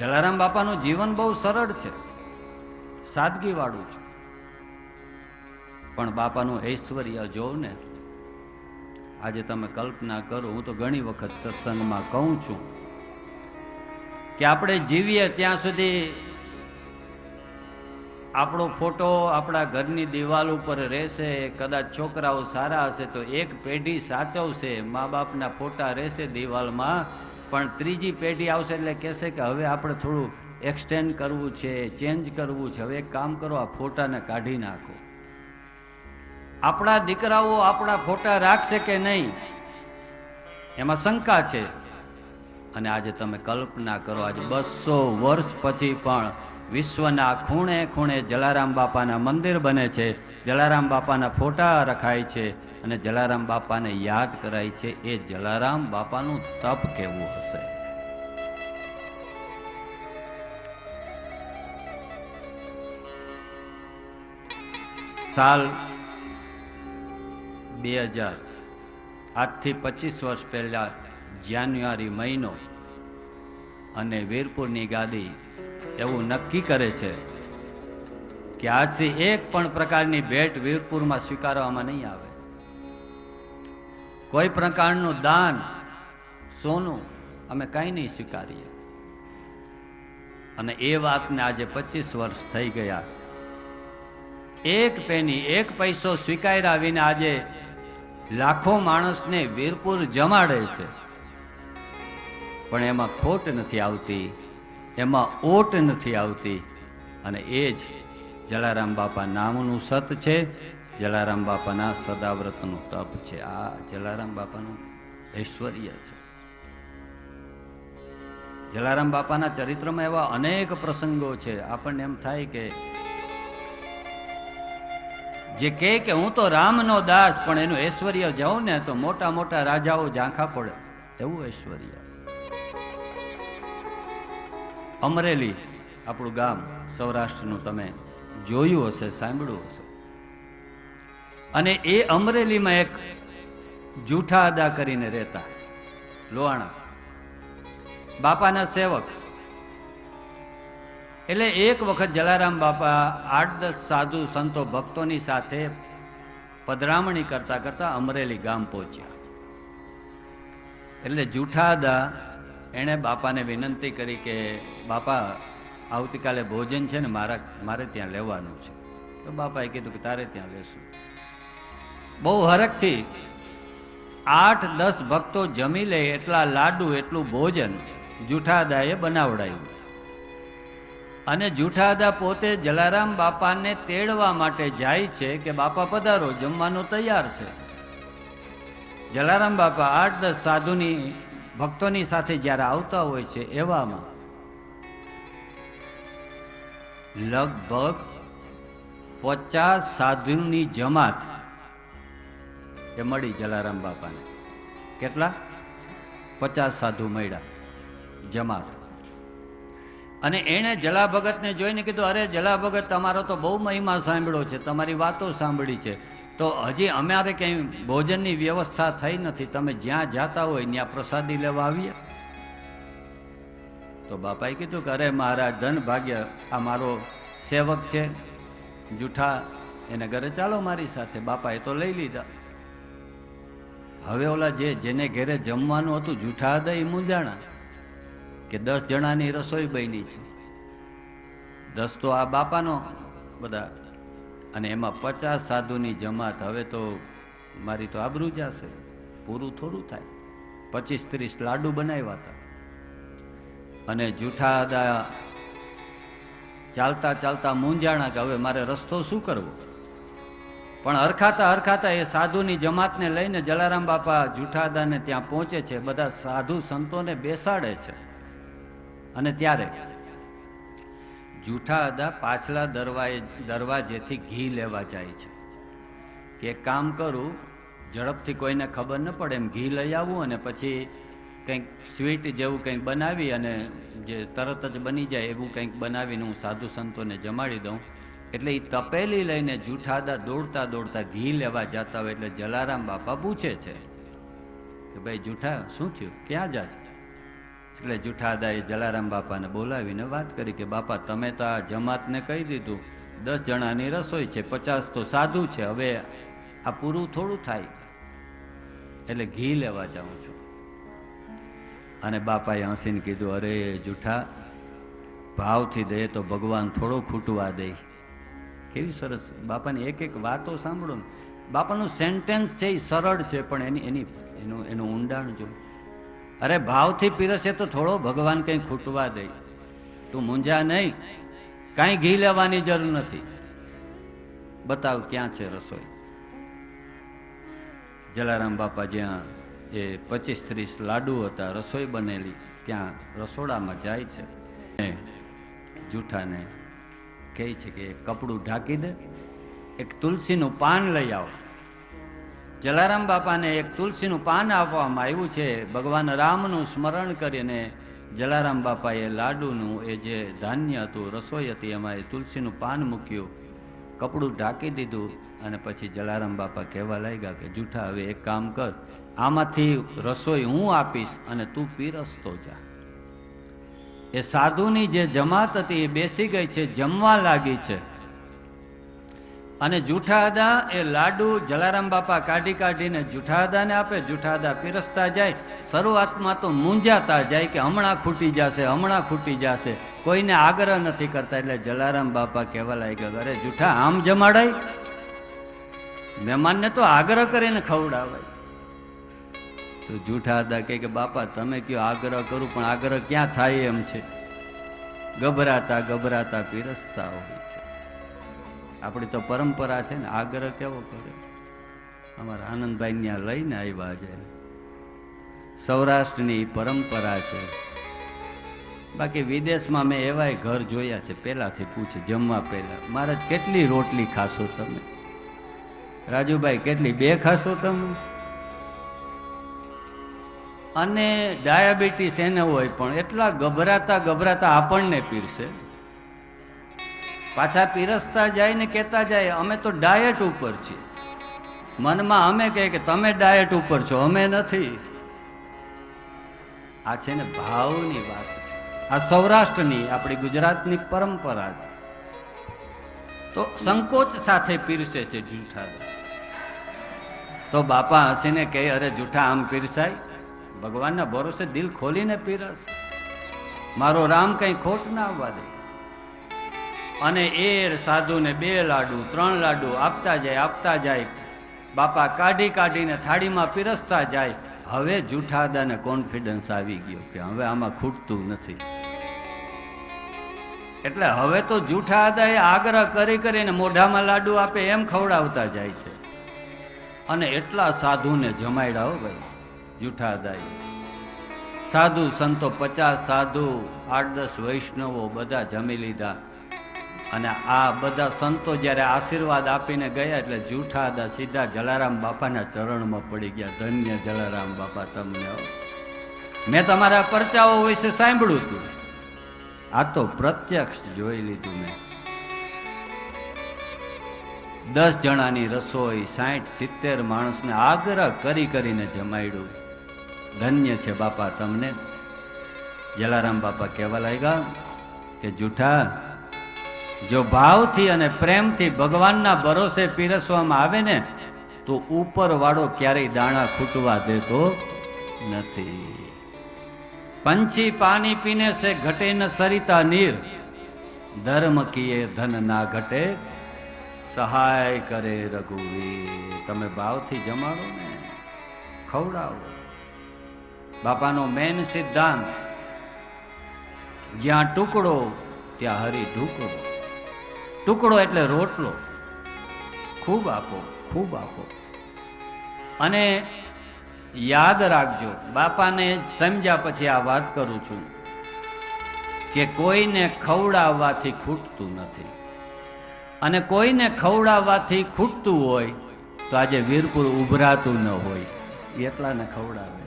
જલારામ બાપાનું જીવન બહુ સરળ છે. સાદગીવાળું છે. પણ બાપાનું ઐશ્વર્ય જોવ ને, આજે તમે કલ્પના કરો, હું તો ઘણી વખત સત્સંગમાં કહું છું કે આપણે જીવીએ ત્યાં સુધી આપણો ફોટો આપણા ઘરની દિવાલ ઉપર રહેશે, કદાચ છોકરાઓ સારા હશે તો એક પેઢી સાચવશે, મા બાપના ફોટા રહેશે દિવાલમાં પણ ત્રીજી પેઢી આવશે એટલે કહેશે કે હવે આપણે થોડું એક્સટેન્ડ કરવું છે ચેન્જ કરવું છે. હવે એક કામ કરો, આ ફોટાને કાઢી નાખો. આપણા દીકરાઓ આપણા ફોટા રાખશે કે નહીં? એમાં શંકા છે. અને આજે તમે કલ્પના કરો, આજે બસો વર્ષ પછી પણ વિશ્વના ખૂણે ખૂણે જલારામ બાપાના મંદિર બને છે. જલારામ બાપાના ફોટા રખાય છે. અને જલારામ બાપાને યાદ કરાય છે, એ જલારામ બાપાનું તપ કેવું હશે? સાલ બે હજાર. આજથી પચીસ વર્ષ પહેલા જાન્યુઆરી મહિનો અને વીરપુરની ગાદી એવું નક્કી કરે છે કે આજથી એક પણ પ્રકારની ભેટ વીરપુરમાં સ્વીકારવામાં નહીં આવે. કોઈ પ્રકારનું દાન, સોનું અમે કાંઈ નહીં સ્વીકારીએ. અને એ વાતને આજે પચીસ વર્ષ થઈ ગયા. એક પેની એક પૈસો સ્વીકાર્યા વિના આજે લાખો માણસને વીરપુર જમાડે છે. પણ એમાં ખોટ નથી આવતી, એમાં ઓટ નથી આવતી. અને એ જ જલારામ બાપા નામનું સત છે. જલારામ બાપાના સદાવ્રતનું તપ છે. આ જલારામ બાપાનું ઐશ્વર્ય છે. જલારામ બાપાના ચરિત્રમાં એવા અનેક પ્રસંગો છે. આપણને એમ થાય કે જે કહે કે હું તો રામનો દાસ, પણ એનું ઐશ્વર્ય જાઉં ને તો મોટા મોટા રાજાઓ ઝાંખા પડે. એવું ઐશ્વર્ય. અમરેલી આપણું ગામ સૌરાષ્ટ્રનું તમે જોયું હશે, સાંભળ્યું હશે. અને એ અમરેલીમાં એક જૂઠા અદા કરીને રહેતા લોહાણા. બાપાના સેવક. એટલે એક વખત જલારામ બાપા આઠ દસ સાધુ સંતો ભક્તોની સાથે પધરામણી કરતા કરતા અમરેલી ગામ પહોંચ્યા. એટલે જૂઠાદા એણે બાપાને વિનંતી કરી કે, બાપા, આવતીકાલે ભોજન છે ને મારા, મારે ત્યાં લેવાનું છે. તો બાપાએ કીધું કે, તારે ત્યાં લેશું. બહુ હરખથી, આઠ, દસ ભક્તો જમી લે એટલા લાડુ, એટલું ભોજન જૂઠાદાએ બનાવડાયું. અને જૂઠાદા પોતે જલારામ બાપાને તેડવા માટે જાય છે કે બાપા પધારો, જમવાનું તૈયાર છે. જલારામ બાપા આઠ, દસ સાધુની, ભક્તોની સાથે જ્યારે આવતા હોય છે એવામાં, લગભગ પચાસ સાધુની જમાત એ મળી જલારામ બાપાને. કેટલા? પચાસ સાધુ મળ્યા. જમાત. અને એણે જલા ભગતને જોઈને કીધું, અરે જલા ભગત તમારો તો બહુ મહિમા સાંભળ્યો છે, તમારી વાતો સાંભળી છે. તો હજી અમારે ક્યાંય ભોજનની વ્યવસ્થા થઈ નથી. તમે જ્યાં જાતા હોય, ત્યાં પ્રસાદી લેવા આવીએ. તો બાપાએ કીધું કે, અરે મહારાજ, ધન ભાગ્ય, આ મારો સેવક છે. જૂઠા, એને ઘરે ચાલો મારી સાથે. બાપાએ તો લઈ લીધા. હવે ઓલા જે જેને ઘરે જમવાનું હતું, જૂઠા હતા, એ મૂંઝાણા કે દસ જણાની રસોઈ બની છે. દસ તો આ બાપાનો બધા અને એમાં પચાસ સાધુની જમાત. હવે તો મારી તો આબરૂ જશે પૂરું થોડું થાય. પચીસ ત્રીસ લાડુ બનાવ્યા હતા. અને જૂઠા હતા, ચાલતા ચાલતા મૂંઝાણા કે હવે મારે રસ્તો શું કરવો? પણ હરખાતા હરખાતા એ સાધુની જમાતને લઈને જલારામ બાપા જુઠાદાને ત્યાં પહોંચે છે. બધા સાધુ સંતોને બેસાડે છે. અને ત્યારે જૂઠા અદા પાછલા દરવાજે દરવાજેથી ઘી લેવા જાય છે. કે કામ કરું, ઝડપથી કોઈને ખબર ન પડે એમ ઘી લઈ આવું અને પછી કંઈક સ્વીટ જેવું કંઈક બનાવી અને જે તરત જ બની જાય એવું કંઈક બનાવીને હું સાધુ સંતોને જમાડી દઉં. એટલે એ તપેલી લઈને જૂઠાદા દોડતા દોડતા ઘી લેવા જતા હોય એટલે જલારામ બાપા પૂછે છે કે ભાઈ, જૂઠા, શું થયું? ક્યાં જાત? એટલે જુઠાદાએ જલારામ બાપાને બોલાવીને વાત કરી કે, બાપા, તમે તો આ જમાતને કહી દીધું. દસ જણાની રસોઈ છે, પચાસ તો સાદું છે. હવે આ પૂરું થોડું થાય. એટલે ઘી લેવા જાઉં છું. અને બાપાએ હસીને કીધું, અરે જૂઠા, ભાવથી દે તો ભગવાન થોડો ખૂટવા દે. કેવી સરસ બાપાની એક એક વાતો સાંભળો ને. બાપાનું સેન્ટેન્સ છે એ સરળ છે, પણ એની એની, એનું એનું ઊંડાણ જો. અરે ભાવથી પીરસે તો થોડો, ભગવાન કંઈ ખૂટવા દે. તું મૂંઝા નહીં, કાંઈ ઘી લેવાની જરૂર નથી. બતાવ ક્યાં છે રસોઈ? જલારામ બાપા જ્યાં એ પચીસ ત્રીસ લાડુ હતા, રસોઈ બનેલી, ત્યાં રસોડામાં જાય છે. જૂઠાને કહે છે કે કપડું ઢાંકી દે એક તુલસીનું પાન લઈ આવો. જલારામ બાપાને એક તુલસીનું પાન આપવામાં આવ્યું છે. ભગવાન રામનું સ્મરણ કરીને જલારામ બાપાએ લાડુનું એ જે ધાન્ય હતું, રસોઈ હતી, એમાં એ તુલસીનું પાન મૂક્યું, કપડું ઢાંકી દીધું અને પછી જલારામ બાપા કહેવા લાગ્યા કે જૂઠા હવે એક કામ કર, આમાંથી રસોઈ હું આપીશ અને તું પીરસતો જા. એ સાધુની જે જમાત હતી એ બેસી ગઈ છે, જમવા લાગી છે. અને જૂઠાદા એ લાડુ જલારામ બાપા કાઢી કાઢીને જૂઠાદાને આપે, જૂઠાદા પીરસતા જાય, શરૂઆતમાં તો મૂંઝાતા જાય કે હમણાં ખૂટી જશે, હમણાં ખૂટી જશે. કોઈને આગ્રહ નથી કરતા, એટલે જલારામ બાપા કહેવા લાગ્યા, અરે જૂઠા આમ જમાડાય? મહેમાનને તો આગ્રહ કરીને ખવડાવાય. તો જૂઠા હતા કે, બાપા, તમે કયો આગ્રહ કરું, પણ આગ્રહ ક્યાં થાય એમ છે? ગભરાતા ગભરાતા પીરસતા હોય છે. આપણી તો પરંપરા છે ને, આગ્રહ કેવો કરે? અમારા આનંદભાઈ ત્યાં લઈને આવ્યા છે. સૌરાષ્ટ્રની પરંપરા છે. બાકી વિદેશમાં મેં એવાય ઘર જોયા છે, પહેલાથી પૂછે, જમવા પહેલા. મારે કેટલી રોટલી ખાશો તમે? રાજુભાઈ, કેટલી બે ખાશો તમે? અને ડાયાબિટીસ એને હોય પણ એટલા ગભરાતા ગભરાતા આપણને પીરશે પાછા પીરસતા જાય ને કહેતા જાય, અમે તો ડાયટ ઉપર છીએ. મનમાં અમે કહે કે તમે ડાયટ ઉપર છો, અમે નથી. આ છે ને ભાવની વાત છે. આ સૌરાષ્ટ્રની આપણી ગુજરાતની પરંપરા છે. તો સંકોચ સાથે પીરસે છે જૂઠા તો બાપા હસીને કહે, અરે જૂઠા આમ પીરસાય? ભગવાનના ભરોસે દિલ ખોલીને પીરસ. મારો રામ કઈ ખોટ ના આવવા દે. અને એ સાધુને બે લાડુ, ત્રણ લાડુ આપતા જાય આપતા જાય. બાપા કાઢી કાઢીને થાળીમાં પીરસતા જાય. હવે જૂઠાદાને કોન્ફિડન્સ આવી ગયો કે હવે આમાં ખૂટતું નથી. એટલે હવે તો જૂઠાદાએ આગ્રહ કરી કરીને મોઢામાં લાડુ આપે એમ ખવડાવતા જાય છે. અને એટલા સાધુને હો ભાઈ. જૂઠાદાએ સાધુ સંતો પચાસ સાધુ આઠ દસ વૈષ્ણવો બધા જમી લીધા. અને આ બધા સંતો જ્યારે આશીર્વાદ આપીને ગયા એટલે જૂઠા હતા સીધા જલારામ બાપાના ચરણમાં પડી ગયા. ધન્ય જલારામ બાપા તમને મેં તમારા પરચાઓ વિશે સાંભળ્યું હતું. આ તો પ્રત્યક્ષ જોઈ લીધું મેં. દસ જણાની રસોઈ સાઠ સિત્તેર માણસને આગ્રહ કરી કરીને જમાડ્યું ધન્ય છે બાપા તમને. જલારામ બાપા કહેવા લાગ્યા કે જૂઠા, જો ભાવથી અને પ્રેમથી ભગવાનના ભરોસે પીરસવામાં આવે ને, તો ઉપર વાળો ક્યારેય દાણા ખૂટવા દેતો નથી. પંછી પાણી પીને છે ઘટે ન સરિતા નીર. ધર્મ કીએ ધન ના ઘટે, સહાય કરે રઘુવીર. તમે ભાવથી જમાડો ને, ખવડાવો. બાપાનો મેન સિદ્ધાંત, જ્યાં ટુકડો, ત્યાં હરી ઢુકડો. ટુકડો એટલે રોટલો. ખૂબ આપો ખૂબ આપો. અને યાદ રાખજો, બાપાને સમજ્યા પછી આ વાત કરું છું કે કોઈને ખવડાવવાથી ખૂટતું નથી. અને કોઈને ખવડાવવાથી ખૂટતું હોય તો આજે વીરપુર ઉભરાતું ન હોય. એટલાને ખવડાવે.